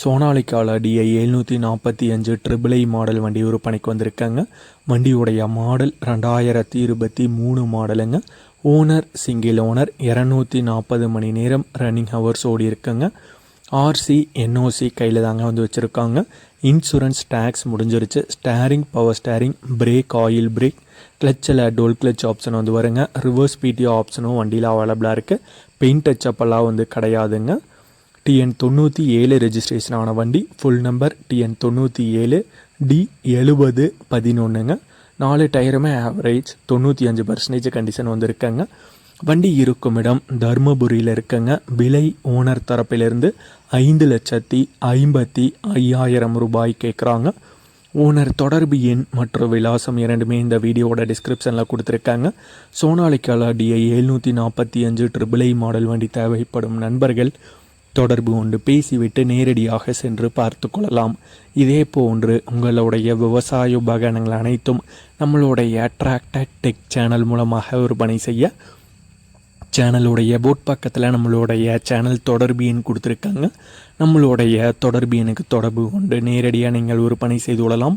சோனாலிக்கால DI எழுநூற்றி நாற்பத்தி அஞ்சு ட்ரிபிள் ஐ மாடல் வண்டி விற்பனைக்கு வந்திருக்காங்க. வண்டியுடைய மாடல் ரெண்டாயிரத்தி இருபத்தி மூணு மாடலுங்க ஓனர் சிங்கிள் ஓனர் இரநூத்தி நாற்பது மணி நேரம் ரன்னிங் ஹவர்ஸ் ஓடி இருக்குங்க. ஆர்சி என்ஓசி கையில் தாங்க வந்து வச்சுருக்காங்க. இன்சூரன்ஸ் டேக்ஸ் முடிஞ்சிருச்சு. Steering power steering brake oil brake கிளச்சில் toll clutch option வந்து வருங்க. ரிவர்ஸ் பிடிஓ ஆப்ஷனும் வண்டியில் அவைலபிளாக இருக்குது பெயிண்ட் டச்சப்பெல்லாம் வந்து கிடையாதுங்க. டிஎன் தொண்ணூற்றி ஏழு ரெஜிஸ்ட்ரேஷன் ஆன வண்டி ஃபுல் நம்பர் டிஎன் தொண்ணூற்றி ஏழு டி எழுபது பதினொன்றுங்க நாலு டயருமே ஆவரேஜ் தொண்ணூற்றி அஞ்சு பர்சன்டேஜ் கண்டிஷன் வந்திருக்காங்க. வண்டி இருக்கும் இடம் தருமபுரியில் இருக்கங்க. விலை ஓனர் தரப்பிலிருந்து ஐந்து லட்சத்தி ஐம்பத்தி ஐயாயிரம் ரூபாய் கேட்குறாங்க ஓனர் தொடர்பு எண் மற்றும் விலாசம் இரண்டுமே இந்த வீடியோவோட டிஸ்கிரிப்ஷனில் கொடுத்துருக்காங்க. சோனாலிக்காலா டிஐ எழுநூற்றி நாற்பத்தி அஞ்சு ட்ரிபிள் ஐ மாடல் வண்டி தேவைப்படும் நண்பர்கள் தொடர்பு கொண்டு பேசிவிட்டு நேரடியாக சென்று பார்த்து கொள்ளலாம். இதே போன்று உங்களுடைய விவசாய உபகரணங்கள் அனைத்தும் நம்மளுடைய அட்ராக்டட் டெக் சேனல் மூலமாக விற்பனை செய்ய சேனலுடைய போட் பக்கத்தில் நம்மளுடைய சேனல் தொடர்பு எண் கொடுத்துருக்காங்க. நம்மளுடைய தொடர்பு எனக்கு தொடர்பு கொண்டு நேரடியாக நீங்கள் விற்பனை செய்து கொள்ளலாம்.